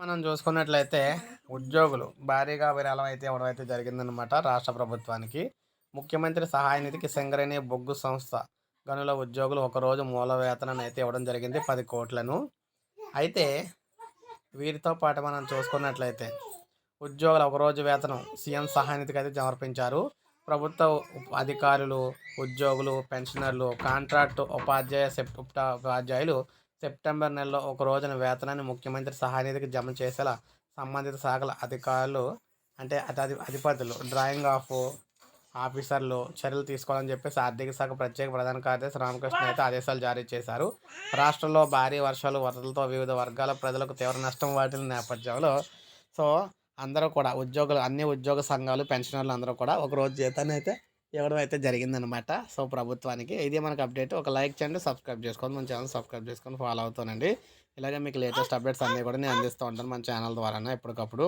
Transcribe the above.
మనం చూసుకున్నట్లయితే ఉద్యోగులు భారీగా విరాళం అయితే ఇవ్వడం అయితే జరిగిందనమాట రాష్ట్ర ప్రభుత్వానికి. ముఖ్యమంత్రి సహాయ నిధికి సింగరేణి బొగ్గు సంస్థ గనుల ఉద్యోగులు ఒకరోజు మూల వేతనాన్ని అయితే ఇవ్వడం జరిగింది పది కోట్లను. అయితే వీరితో పాటు మనం చూసుకున్నట్లయితే ఉద్యోగుల ఒకరోజు వేతనం సీఎం సహాయ నిధికి అయితే సమర్పించారు. ప్రభుత్వ అధికారులు ఉద్యోగులు పెన్షనర్లు కాంట్రాక్ట్ ఉపాధ్యాయ సెప్ ఉపాధ్యాయులు సెప్టెంబర్ నెలలో ఒక రోజున వేతనాన్ని ముఖ్యమంత్రి సహాయ నిధికి జమ చేసేలా సంబంధిత శాఖల అధికారులు అంటే అధి- అధిపతులు డ్రాయింగ్ ఆఫ్ ఆఫీసర్లు చర్యలు తీసుకోవాలని చెప్పేసి ఆర్థిక శాఖ ప్రత్యేక ప్రధాన కార్యదర్శి రామకృష్ణ అయితే ఆదేశాలు జారీ చేశారు. రాష్ట్రంలో భారీ వర్షాలు వరదలతో వివిధ వర్గాల ప్రజలకు తీవ్ర నష్టం వాటిన నేపథ్యంలో సో అందరూ కూడా ఉద్యోగులు అన్ని ఉద్యోగ సంఘాలు పెన్షనర్లు అందరూ కూడా ఒకరోజు జీతాన్ని అయితే ఇవ్వడం అయితే జరిగిందనమాట. సో ప్రభుత్వానికి ఇది మనకు అప్డేట్. ఒక లైక్ చేయండి సబ్స్క్రైబ్ చేసుకోండి. మన ఛానల్ సబ్స్క్రైబ్ చేసుకొని ఫాలో అవుతానండి. ఇలాగే మీకు లేటెస్ట్ అప్డేట్స్ అన్నీ కూడా నేను అందిస్తూ ఉంటాను మన ఛానల్ ద్వారా ఎప్పటికప్పుడు.